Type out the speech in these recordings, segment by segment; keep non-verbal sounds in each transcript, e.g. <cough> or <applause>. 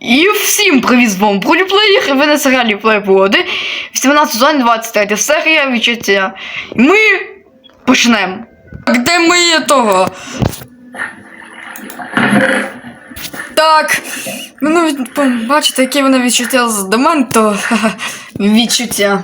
І всім привіт з вами Проліплеєр, і ви на серіалі Плейбоди. 18 сезон 23 серія відчуття. І ми почнемо. Де ми того? Так, ну бачите, яке воно відчуття з дементу. <laughs> Відчуття.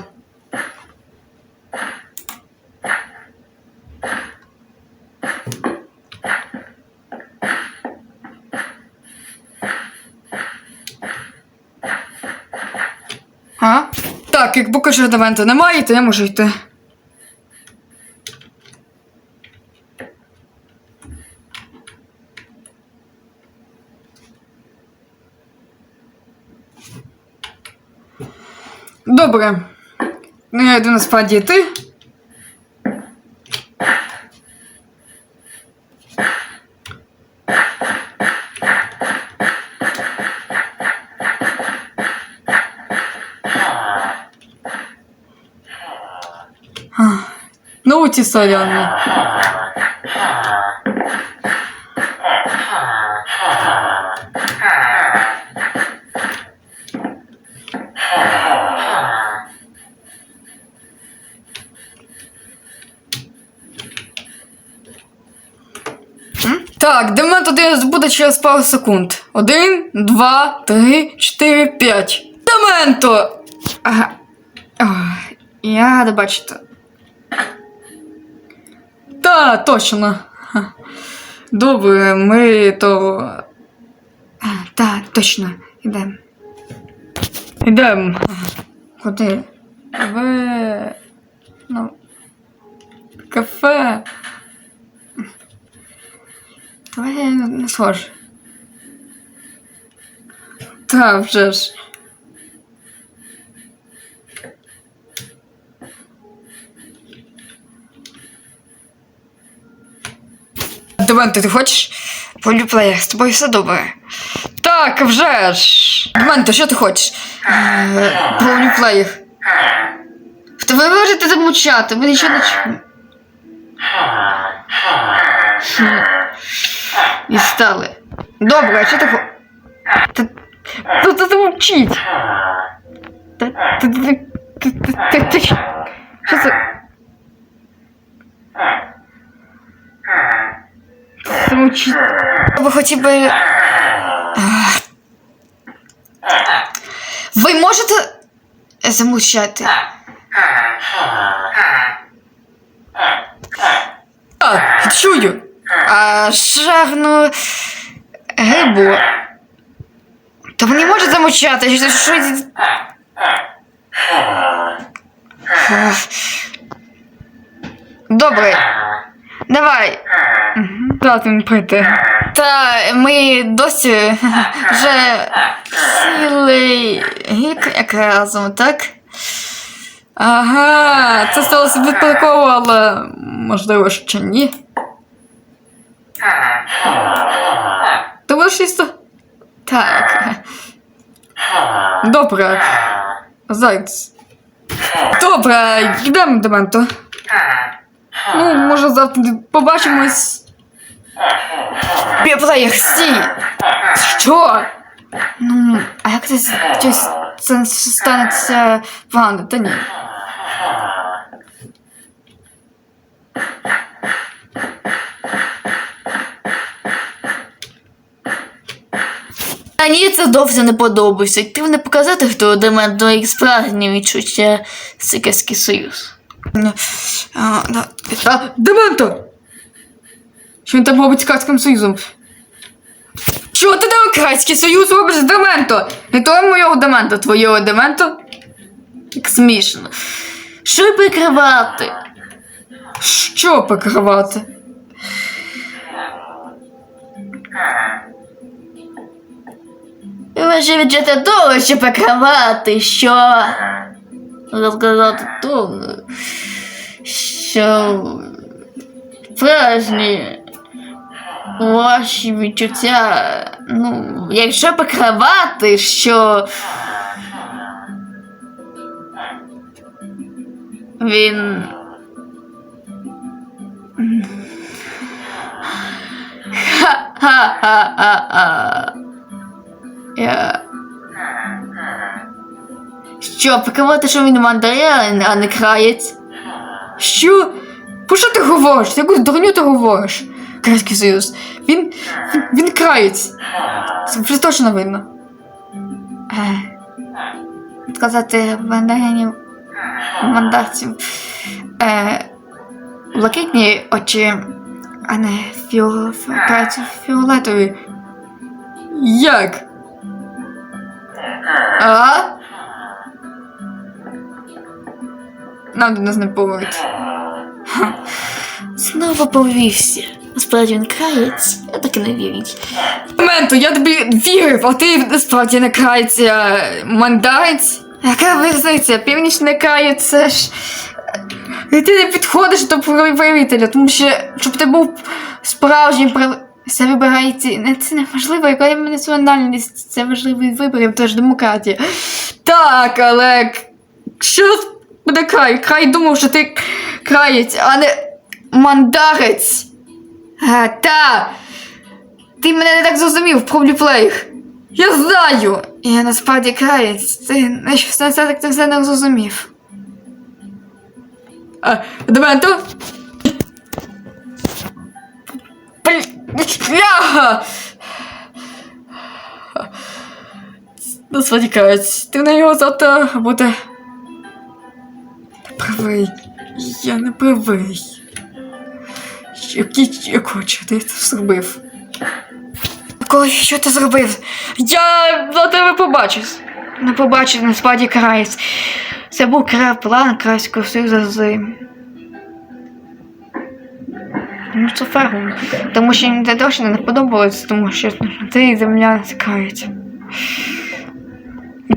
А? Так, як поки що дементу немає, то я можу йти. Добре. Ну, я йду насправді йти. Ті соляни. Так, демент один буде через пару секунд. Один, два, три, чотири, п'ять. Дементо! Ага. Ох, я рада бачити. Та, точно. Добре, ми то. А, Та, точно, ідемо. Ідемо. Куди? В. Ну. Кафе. Давай я не не схож. Та, вже ж. Деманте, ти хочеш? Полюплеєр, з тобою все добре. Так, вже ж. Деманте, що ти хочеш? Е, Та ви можете замовчати, ми нічого не чуємо. І стали. Добре, а що ти хочеш? Та, та, та замовчіть. Та, та, та, та, та, та, та, що це? Замовчіть. Ви хотів би... Ви можете замовчати? А, чую. А шагну грибу. Та вони можуть замовчати, що... що... Добре. Давай. Мені прийти. Та ми досі вже цілий рік як разом, так? Ага, це сталося випадково, але можливо ще ні. Будеш їсти? Так. Добре. Зайць. Добре, йдемо до менту. Ну, може завтра побачимось. Що? Ну, а як це щось це станеться погано? Та ні. Мені це зовсім не подобається. Ти не показати, хто до мене до їх справжнє відчуття Сикерський Союз. А, да. а, Дементо! Що він там робить з Карським Союзом? Що ти Демократський Союз робиш з Дементо? Не то моєго Демента, твоєго Дементо? Як смішно. Що прикривати? Що покривати? Ваше відчуття того, що прикривати, що розказати то, що справжні ваші відчуття, ну, якщо прикривати, що він Ха-ха-ха-ха. Я Що, прикривати, що він мандарин, а не краєць? Що? Про що ти говориш? Яку дурню ти говориш? Крайський Союз. Він. він, він. Це вже точно видно. Е, сказати мандаринів мандарців. Е, блакитні очі, а не фіол, фіолетові. Як? А? Нам до нас не поговорити. Знову повівся. Насправді він краєць, я так і не вірить. Моменту, я тобі вірив, а ти насправді не крається мандарець. Яка різниця? Північний краєць це ж. І ти не підходиш до правителя, тому що щоб ти був справжнім прав... Це вибирається. Не це не важливо, яка національність, це важливий виборів, це ж демократія. Так, але що буде край? Край думав, що ти краєць, а не мандарець. А, та. Ти мене не так зрозумів про блюплеїх. Я знаю. Я насправді краєць. Ти це так ти все не зрозумів. А, Дементо? Бляха! Насправді краєць. Ти на його завтра буде. Правий. Я не правий. Хоче, ти це зробив? Коли що ти зробив? Я на тебе побачив. Не побачив насправді краєць. Це був план Крайського Союзу з. Ну, це фермом. Тому що їм це точно не подобалось, тому що ти і земля цікавить.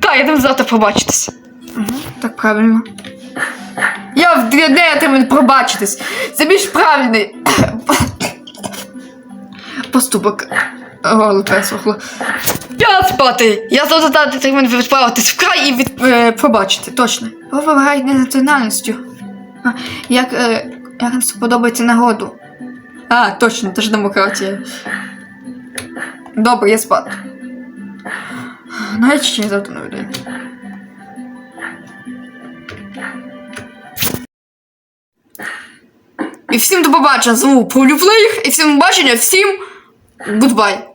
Так, я завтра побачитися. Угу, так правильно. Я в дві дні отримаю пробачитись. Це більш правильний поступок. Горло пересохло. Я спати! Я завтра дати термін відправитись в край і від, е, пробачити, точно. Ви не національністю. Як, е, як нам сподобається народу. А, точно, це ж демократія. Добре, я спати. Навіть ще завтра не І всім до побачення. Зву Полюплеїх. І всім до побачення, всім гудбай.